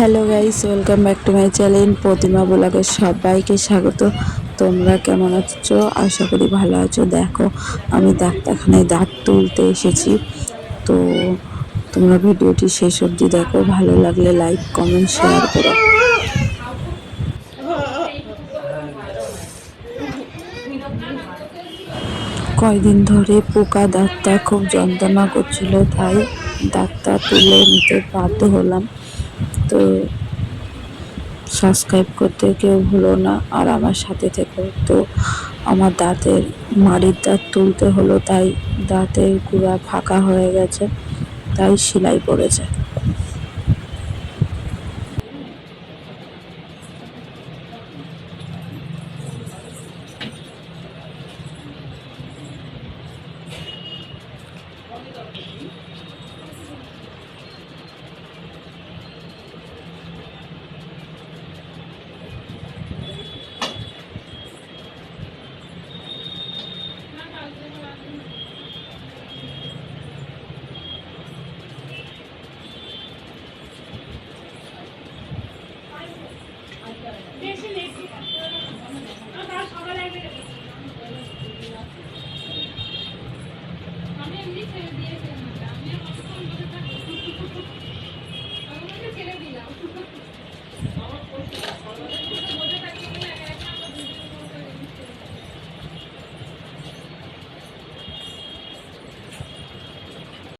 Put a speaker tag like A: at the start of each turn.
A: Hello guys welcome back to my channel Pratima ব্লগের সবাইকে স্বাগত। তোমরা কেমন আছো? আশা করি ভালো আছো। দেখো, আমি ডাক্তারখানায় দাঁত তুলতে এসেছি। তো তোমরা ভিডিওটি শেষ অবধি দেখো, ভালো লাগলে লাইক কমেন্ট শেয়ার করো। কয়দিন ধরে পোকা দাঁতটা খুব যন্ত্রণা করছিল, তাই দাঁতটা তুলে নিতে বাধ্য হলাম। তো সাবস্ক্রাইব করতে কেউ ভুলো না, আর আমার সাথে থেকো তো আমার দাঁতের, মাড়ির দাঁত তুলতে হলো, তাই দাঁতের গুঁড়া ফাঁকা হয়ে গেছে, তাই সেলাই পড়েছে Thank you. Thank you.